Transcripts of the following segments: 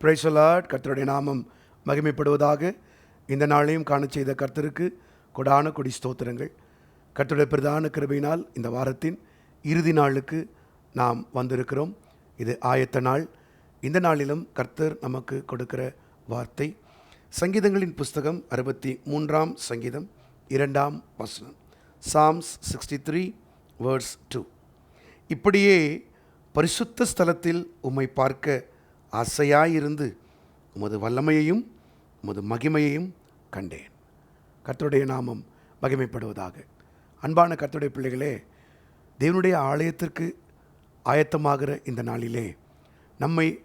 பிரைசலாட் கர்த்தருடைய நாமம் மகிமைப்படுவதாக. இந்த நாளையும் காண செய்த கர்த்தருக்கு கொடான கொடி ஸ்தோத்திரங்கள். கர்த்தருடைய பிரதான கிருபையினால் இந்த வாரத்தின் இறுதி நாளுக்கு நாம் வந்திருக்கிறோம். இது ஆயத்த நாள். இந்த நாளிலும் கர்த்தர் நமக்கு கொடுக்கிற வார்த்தை. சங்கீதங்களின் புஸ்தகம் அறுபத்தி மூன்றாம் சங்கீதம் இரண்டாம் வசனம். Psalms sixty three verse two இப்படியே பரிசுத்த ஸ்தலத்தில் உம்மை பார்க்க ஆசையாயிருந்து உமது வல்லமையையும் உமது மகிமையையும் கண்டேன். கர்த்தருடைய நாமம் மகிமைப்படுவதாக. அன்பான கர்த்தருடைய பிள்ளைகளே தேவனுடைய ஆலயத்திற்கு ஆயத்தமாகிற இந்த நாளிலே நம்மை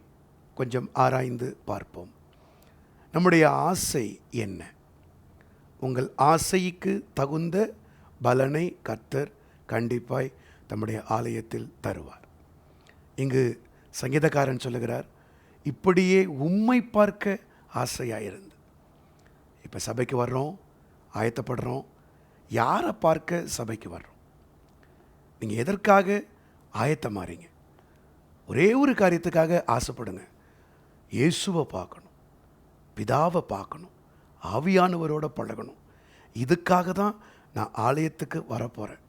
கொஞ்சம் ஆராய்ந்து பார்ப்போம். நம்முடைய ஆசை என்ன? உங்கள் ஆசைக்கு தகுந்த பலனை கர்த்தர் கண்டிப்பாய் தம்முடைய ஆலயத்தில் தருவார். இங்கு சங்கீதக்காரன் சொல்லுகிறார் இப்படியே உம்மை பார்க்க ஆசையாயிருந்து. இப்போ சபைக்கு வர்றோம் ஆயத்தப்படுறோம் யாரை பார்க்க சபைக்கு வர்றோம்? நீங்கள் எதற்காக ஆயத்தமாறீங்க ஒரே ஒரு காரியத்துக்காக ஆசைப்படுங்க. இயேசுவை பார்க்கணும் பிதாவை பார்க்கணும் ஆவியானவரோட பழகணும். இதுக்காக தான் நான் ஆலயத்துக்கு வரப்போகிறேன்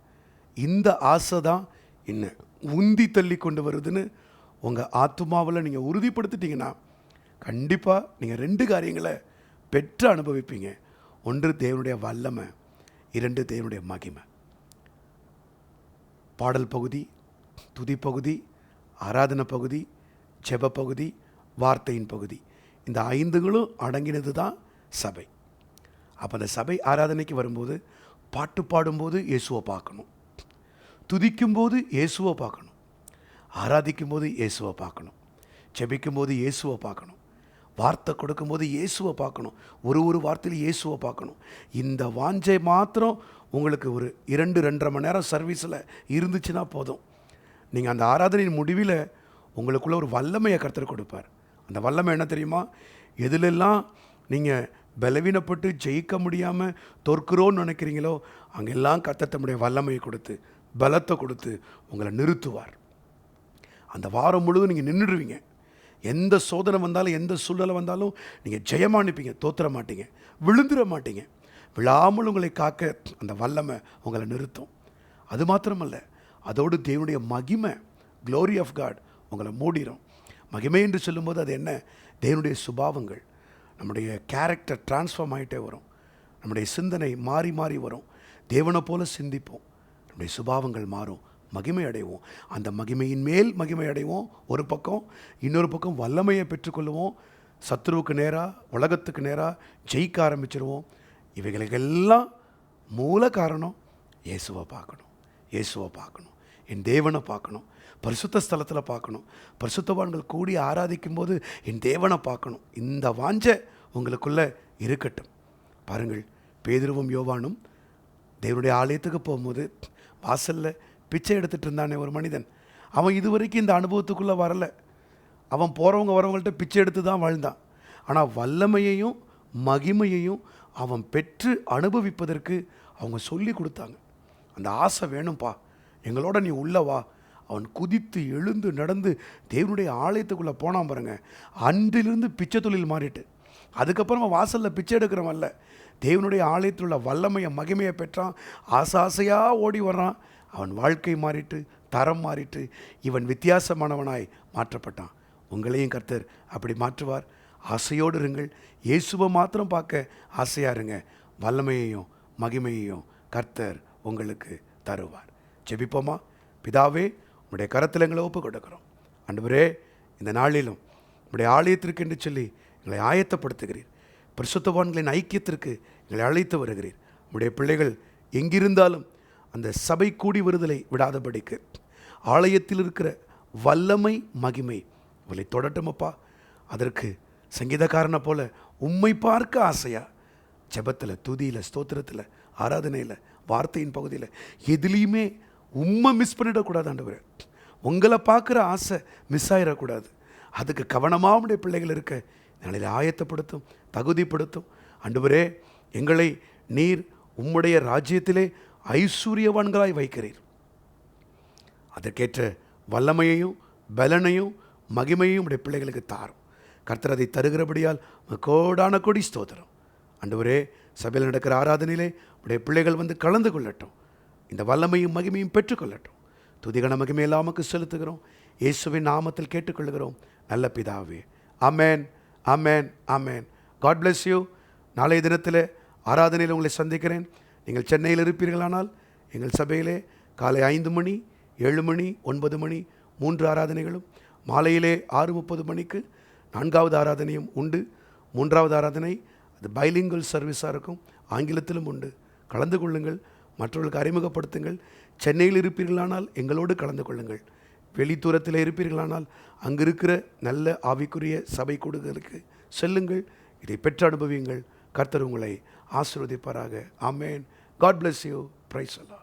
இந்த ஆசை தான் என்ன உந்தி தள்ளி கொண்டு வருதுன்னு உங்கள் ஆத்மாவில் நீங்கள் உறுதிப்படுத்திட்டீங்கன்னா கண்டிப்பாக நீங்கள் ரெண்டு காரியங்களை பெற்று அனுபவிப்பீங்க. ஒன்று தேவனுடைய வல்லமை இரண்டு தேவனுடைய மகிமை. பாடல் பகுதி துதி பகுதி ஆராதனை பகுதி ஜெப பகுதி வார்த்தையின் பகுதி. இந்த ஐந்துகளும் அடங்கினது தான் சபை. அப்போ அந்த சபை ஆராதனைக்கு வரும்போது பாட்டு பாடும்போது இயேசுவை பார்க்கணும். துதிக்கும்போது இயேசுவை பார்க்கணும். ஆராதிக்கும்போது இயேசுவை பார்க்கணும். ஜெபிக்கும்போது இயேசுவை பார்க்கணும். வார்த்தை கொடுக்கும்போது இயேசுவை பார்க்கணும். ஒரு ஒரு வார்த்தையில் இயேசுவை பார்க்கணும். இந்த வாஞ்சை மாத்திரம் உங்களுக்கு ஒரு இரண்டு ரெண்டரை மணி நேரம் சர்வீஸில் இருந்துச்சுன்னா போதும். நீங்கள் அந்த ஆராதனையின் முடிவில் உங்களுக்குள்ள ஒரு வல்லமையை கருத்தர் கொடுப்பார். அந்த வல்லமை என்ன தெரியுமா? எதுலெல்லாம் நீங்கள் பலவீனப்பட்டு ஜெயிக்க முடியாமல் தோற்கிறோன்னு நினைக்கிறீங்களோ அங்கெல்லாம் கர்த்தர் தம்முடைய வல்லமையை கொடுத்து பலத்தை கொடுத்து உங்களை நிறுத்துவார். அந்த வாரம் முழுவதும் நீங்கள் நின்றுடுவீங்க. எந்த சோதனை வந்தாலும் எந்த சூழ்நிலை வந்தாலும் நீங்கள் ஜெயமானிப்பீங்க தோத்துற மாட்டீங்க விழுந்துட மாட்டீங்க. விழாமல் உங்களை காக்க அந்த வல்லமை உங்களை நிறுத்தும். அது மாத்திரமல்ல அதோடு தேவனுடைய மகிமை க்ளோரி ஆஃப் காட் உங்களை மூடிடும் மகிமை என்று சொல்லும்போது அது என்ன? தேவனுடைய சுபாவங்கள். நம்முடைய கேரக்டர் டிரான்ஸ்ஃபார்ம் ஆகிட்டே வரும். நம்முடைய சிந்தனை மாறி மாறி வரும். தேவனை போல சிந்திப்போம். நம்முடைய சுபாவங்கள் மாறும். மகிமை அடைவோம் அந்த மகிமையின் மேல் மகிமை அடைவோம் ஒரு பக்கம் இன்னொரு பக்கம் வல்லமையை பெற்றுக்கொள்வோம். சத்ருவுக்கு நேராக உலகத்துக்கு நேராக ஜெயிக்க ஆரம்பிச்சிருவோம். இவைகளுக்கெல்லாம் மூல காரணம் இயேசுவை பார்க்கணும். இயேசுவை பார்க்கணும். என் தேவனை பார்க்கணும். பரிசுத்த ஸ்தலத்தில் பார்க்கணும். பரிசுத்தவான்கள் கூடி ஆராதிக்கும் போது என் தேவனை பார்க்கணும். இந்த வாஞ்ச உங்களுக்குள்ளே இருக்கட்டும். பாருங்கள் பேதுருவும் யோவானும் தேவனுடைய ஆலயத்துக்கு போகும்போது வாசலில் பிச்சை எடுத்துகிட்டு இருந்தானே ஒரு மனிதன். அவன் இது வரைக்கும் இந்த அனுபவத்துக்குள்ளே வரலை. அவன் போகிறவங்க வரவங்கள்ட்ட பிச்சை எடுத்து தான் வாழ்ந்தான். ஆனால் வல்லமையையும் மகிமையையும் அவன் பெற்று அனுபவிப்பதற்கு அவங்க சொல்லி கொடுத்தாங்க. அந்த ஆசை வேணும்ப்பா எங்களோட நீ உள்ளே வா. அவன் குதித்து எழுந்து நடந்து தேவனுடைய ஆலயத்துக்குள்ளே போனான் பாருங்க. அன்றிலிருந்து பிச்சை தொழில் மாறிட்டு. அதுக்கப்புறமா வாசலில் பிச்சை எடுக்கிறவன்ல தேவனுடைய ஆலயத்தில் உள்ள வல்லமையை மகிமையை பெற்றான். ஆசை ஆசையாக ஓடி வர்றான். அவன் வாழ்க்கை மாறிட்டு தரம் மாறிட்டு இவன் வித்தியாசமானவனாய் மாற்றப்பட்டான். உங்களையும் கர்த்தர் அப்படி மாற்றுவார். ஆசையோடு இருங்கள். இயேசுவை மாத்திரம் பார்க்க ஆசையாக இருங்க. வல்லமையையும் மகிமையையும் கர்த்தர் உங்களுக்கு தருவார். ஜெபிப்போமா? பிதாவே உங்களுடைய கரத்தில் எங்களை ஒப்பு கொடுக்குறோம் அன்றுவரே இந்த நாளிலும் உங்களுடைய ஆலயத்திற்கு என்று சொல்லி எங்களை ஆயத்தப்படுத்துகிறீர். பரிசுத்தவான்களின் ஐக்கியத்திற்கு எங்களை அழைத்து வருகிறீர். உடைய பிள்ளைகள் எங்கிருந்தாலும் அந்த சபை கூடி வருதலை விடாதபடிக்கு. ஆலயத்தில் இருக்கிற வல்லமை மகிமை. இவளை தொடட்டுமப்பா அதற்கு சங்கீதக்காரனை போல உம்மை பார்க்க ஆசையா? ஜபத்தில் துதியில் ஸ்தோத்திரத்தில் ஆராதனையில் வார்த்தையின் பகுதியில் எதுலேயுமே உம்மை மிஸ் பண்ணிடக்கூடாது ஆண்டவரே. உங்களை பார்க்குற ஆசை மிஸ் ஆயிடக்கூடாது. அதுக்கு கவனமாக உடைய பிள்ளைகள் இருக்க. நாளையில் ஆயத்தப்படுத்தும் தகுதிப்படுத்தும். ஆண்டவரே எங்களை நீர் உம்முடைய ராஜ்யத்திலே ஐஸ்வர்யவான்களாய் வைக்கிறீர். அதற்கேற்ற வல்லமையையும் பலனையும் மகிமையும் உடைய பிள்ளைகளுக்கு தாரும். கர்த்தர் அதை தருகிறபடியால் கோடான கொடி ஸ்தோத்திரம். ஆண்டவரே சபையில் நடக்கிற ஆராதனையிலே உடைய பிள்ளைகள் வந்து கலந்து கொள்ளட்டும். இந்த வல்லமையும் மகிமையும் பெற்றுக்கொள்ளட்டும் துதிகன மகிமையெல்லாம் உமக்கு செலுத்துகிறோம். இயேசுவின் நாமத்தில் கேட்டுக்கொள்கிறோம் நல்ல பிதாவே. Amen amen amen God bless you நாளைய தினத்தில் ஆராதனையில் உங்களை சந்திக்கிறேன். நீங்கள் சென்னையில் இருப்பீர்களானால் எங்கள் சபையிலே காலை ஐந்து மணி ஏழு மணி ஒன்பது மணி மூன்று ஆராதனைகளும் மாலையிலே ஆறு முப்பது மணிக்கு நான்காவது ஆராதனையும் உண்டு. மூன்றாவது ஆராதனை அது பைலிங்கல் சர்வீஸாக இருக்கும். ஆங்கிலத்திலும் உண்டு. கலந்து கொள்ளுங்கள். மற்றவர்களுக்கு அறிமுகப்படுத்துங்கள். சென்னையில் இருப்பீர்களானால் எங்களோடு கலந்து கொள்ளுங்கள். வெளி தூரத்தில் இருப்பீர்களானால் அங்கு இருக்கிற நல்ல ஆவிக்குரிய சபை கூடுதலுக்கு செல்லுங்கள். இதை பெற்று அனுபவியுங்கள். கர்த்தர் உங்களை ஆசிர்வதிப்பாராக. Amen God bless you praise Allah